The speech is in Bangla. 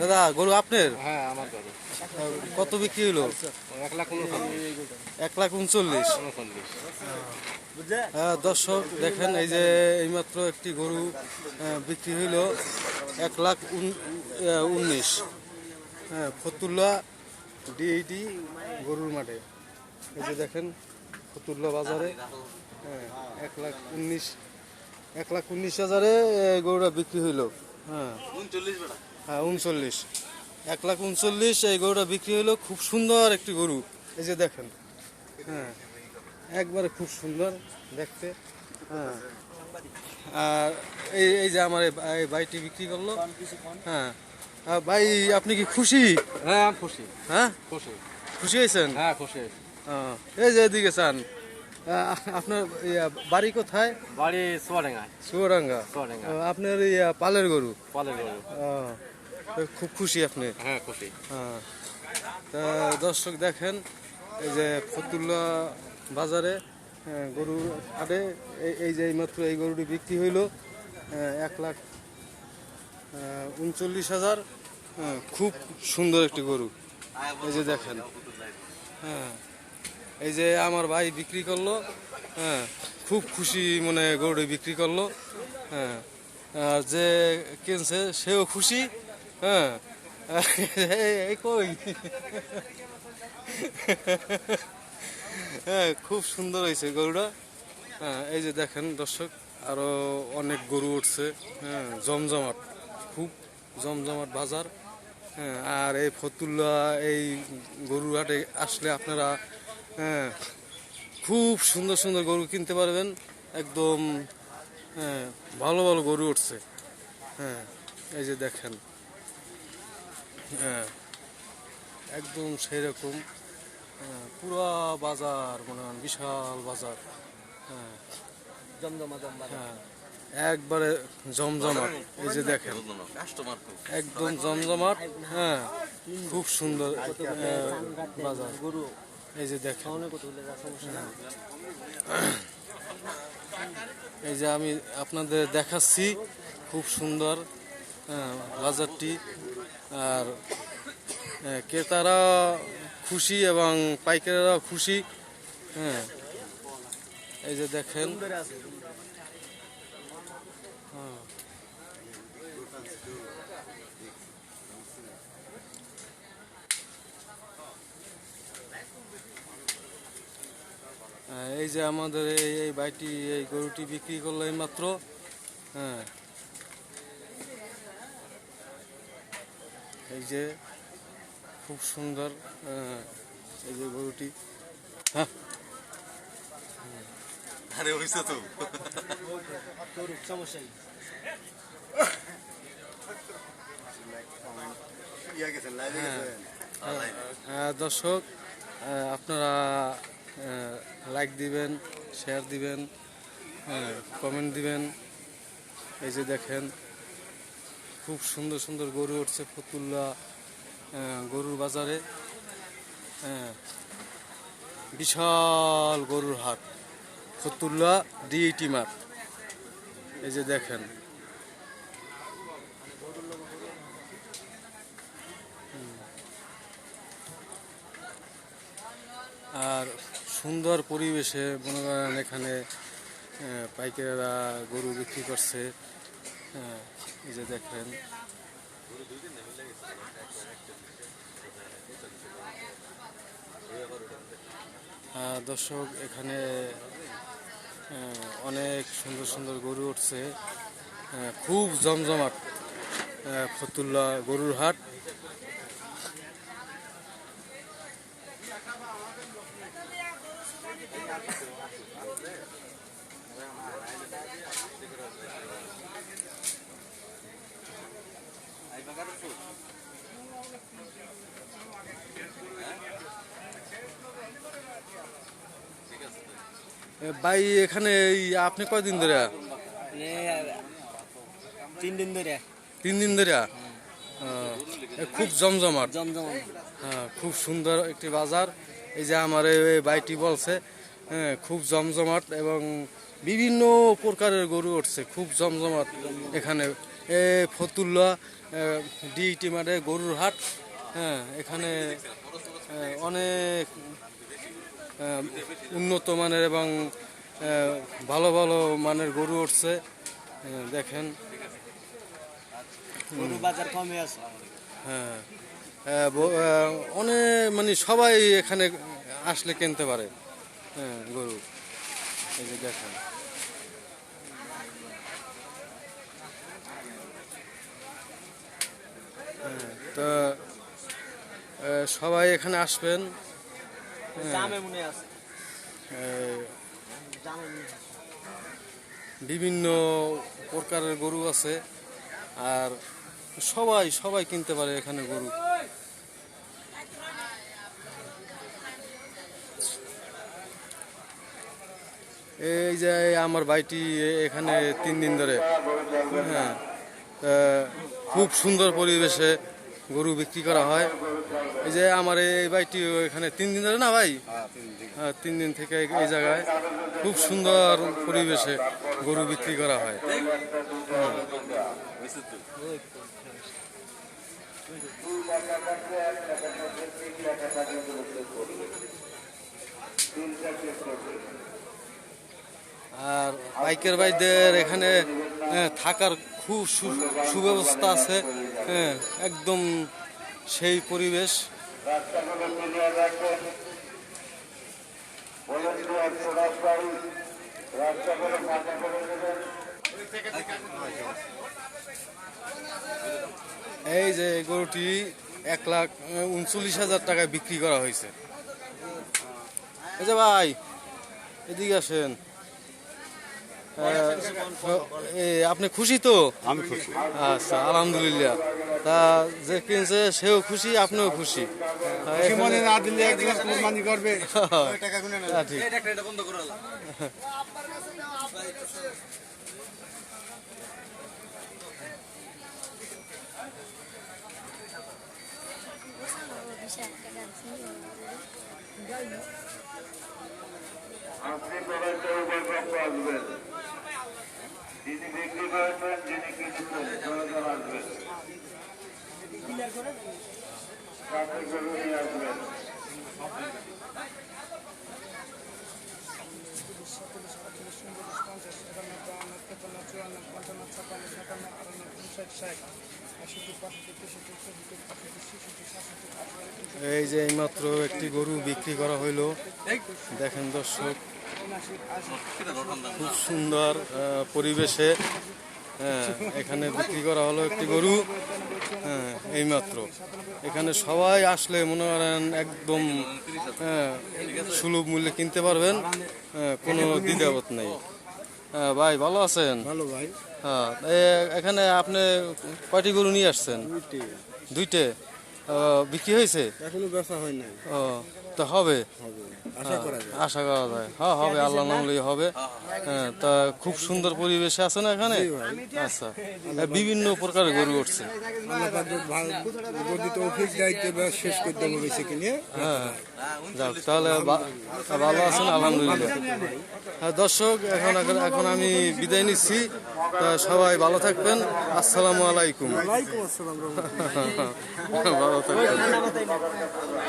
দাদা গরু আপনার? হ্যাঁ আমার গরু। কত বিক্রি হলো এক লাখ উনচল্লিশ। হ্যাঁ, দর্শক দেখেন এই যে এইমাত্র একটি গরু বিক্রি হইল এক লাখ উনিশ। হ্যাঁ ফতুল্লা ডিএইটি গরুর মাঠে। এই যে দেখেন ফতুল্লা বাজারে। হ্যাঁ এক লাখ উনিশ এক লাখ উনিশ হাজারে গরুটা বিক্রি হইল। হ্যাঁ। হ্যাঁ উনচল্লিশ। এক লাখ উনচল্লিশ এই গরুটা বিক্রি হইল। খুব সুন্দর একটি গরু। এই যে দেখেন। হ্যাঁ। একবারে খুব সুন্দর দেখতে। হ্যাঁ। আর এই এই যে আমার এই বা- এই বাইটি বিক্রি করল। হ্যাঁ। ভাই আপনি কি খুশি? হ্যাঁ খুশি। হ্যাঁ? খুশি। খুশি হয়েছেন? হ্যাঁ খুশি এই যে এদিকে চান। আপনার বাড়ি কোথায়? বাড়ি সোয়াডাঙ্গায়। চুয়াডাঙ্গা আপনার ইয়া, পালের গরু? পালের গরু। খুব খুশি আপনি। হ্যাঁ খুশি। হ্যাঁ তা দর্শক দেখেন এই যে ফতুল্লা বাজারে গরুর হাটে এই- যে এইমাত্র এই গরুটি বিক্রি হইল এক লাখ উনচল্লিশ হাজার খুব সুন্দর একটি গরু। এই যে দেখেন। হ্যাঁ। এই যে আমার ভাই বিক্রি করল হ্যাঁ খুব খুশি মনে গরুটি বিক্রি করল হ্যাঁ আর যে কিনছে সেও খুশি হ্যাঁ কই? হ্যাঁ খুব সুন্দর হয়েছে গরুটা হ্যাঁ এই যে দেখেন দর্শক আরও অনেক গরু উঠছে হ্যাঁ জমজমাট, খুব জমজমাট বাজার হ্যাঁ আর এই ফতুল্লা এই গরুর হাটে আসলে আপনারা হ্যাঁ খুব সুন্দর সুন্দর গরু কিনতে পারবেন। একদম হ্যাঁ ভালো ভালো গরু উঠছে। হ্যাঁ এই যে দেখেন। হ্যাঁ একদম সেই রকম পুরা বাজার মনে হয় বিশাল বাজার। হ্যাঁ হ্যাঁ একবারে জমজমাট। এই যে দেখেন একদম জমজমাট। হ্যাঁ খুব সুন্দর বাজার। গরু। এই যে দেখেন। খাওয়ানো কত হলে যা সমস্যা না এই যে আমি আপনাদের দেখাচ্ছি খুব সুন্দর হ্যাঁ, বাজারটি। আর হ্যাঁ, ক্রেতারা খুশি এবং পাইকারেরা খুশি হ্যাঁ। এই যে দেখেন। হ্যাঁ। হ্যাঁ, এই যে আমাদের এই এই বাইটি এই গরুটি বিক্রি করল এই মাত্র হ্যাঁ। এই যে খুব সুন্দর হ্যাঁ, এই যে গরুটি। হ্যাঁ। আরে হইছে তো। গেছেন আহ, দর্শক আপনারা লাইক দিবেন শেয়ার দিবেন কমেন্ট দিবেন। এই যে দেখেন খুব সুন্দর সুন্দর গরু উঠছে ফতুল্লা গরুর বাজারে। হ্যাঁ, বিশাল গরুর হাট। ফতুল্লা ডিএটি মাঠ। এই যে দেখেন। আর সুন্দর পরিবেশে মনে করেন এখানে পাইকারেরা গরু বিক্রি করছে। যে দেখেন। দর্শক, এখানে অনেক সুন্দর সুন্দর গরু উঠছে। খুব জমজমাট ফতুল্লা গরুর হাট। ভাই এখানে এই আপনি কয়দিন ধরে? তিন দিন ধরে। তিন দিন ধরে? খুব জমজমাট। জমজমা হ্যাঁ খুব সুন্দর একটি বাজার। এই যে আমার এই ভাইটি বলছে হ্যাঁ খুব জমজমাট এবং বিভিন্ন প্রকারের গরু উঠছে খুব জমজমাট এখানে। এ ফতুল্লা ডিইটি মাঠে গরুর হাট হ্যাঁ এখানে অনেক উন্নত মানের এবং ভালো ভালো মানের গরু উঠছে দেখেন। গরু বাজার কমে আছে। হ্যাঁ অনেক মানে সবাই এখানে আসলে কিনতে পারে। হ্যাঁ গরু। এই যে দেখেন। হ্যাঁ, তো সবাই এখানে আসবেন। আছে। বিভিন্ন প্রকারের গরু আছে। আর সবাই সবাই কিনতে পারে এখানে গরু। এই যে আমার ভাইটি এখানে তিন দিন ধরে হ্যাঁ খুব সুন্দর পরিবেশে গরু বিক্রি করা হয়। এই যে আমার এই ভাইটি এখানে তিন দিন ধরে না ভাই? হ্যাঁ তিন দিন। থেকে এই- জায়গায় খুব সুন্দর পরিবেশে গরু বিক্রি করা হয়। আর বাইকের ভাইদের এখানে থাকার খুব সুব্যবস্থা আছে। হ্যাঁ একদম সেই পরিবেশ। এই যে গরুটি এক লাখ উনচল্লিশ হাজার টাকায় বিক্রি করা হয়েছে। এই যে ভাই, এদিকে আসেন। আপনি খুশি তো? আমি খুশি। আচ্ছা আলহামদুলিল্লাহ। তা যে কিনছে সেও খুশি আপনিও খুশি? হ্যাঁ, এখানে- না দিলে একজন কুরবানি করবে। হ্যাঁ, ঠিক। আপনি করার কেউ আসবেন যিনি বিক্রি করেছেন যিনি কিনেছেন জনগণ আসবেন সাথে করে নিয়ে আসবেন এই যে এইমাত্র একটি গরু বিক্রি করা হইল। দেখেন দর্শক, খুব সুন্দর পরিবেশে হ্যাঁ এখানে বিক্রি করা হলো একটি গরু। হ্যাঁ এইমাত্র। এখানে সবাই আসলে মনে করেন একদম হ্যাঁ, সুলভ মূল্যে কিনতে পারবেন হ্যাঁ, কোনো দ্বিধাবোধ নেই। হ্যাঁ, ভাই ভালো আছেন? ভালো ভাই। হ্যাঁ এখানে আপনি কয়টি গরু নিয়ে আসছেন? দুইটে? বিক্রি হয়েছে? এখনও বেচা হয় নাই। ও তো হবে? আশা করা যায়। আশা করা যায়। হ্যাঁ হবে আল্লাহ নামলেই হবে। হ্যাঁ তা খুব সুন্দর পরিবেশে আছে না এখানে? আচ্ছা। হ্যাঁ, বিভিন্ন প্রকার গরু উঠছে। শেষ করে দেবো বেশি কিনে হ্যাঁ। যাক তাহলে ভালো আছেন আলহামদুলিল্লাহ। হ্যাঁ দর্শক এখন এখন আমি বিদায় নিচ্ছি। তা সবাই ভালো থাকবেন। আসসালামু আলাইকুম। Ferrari.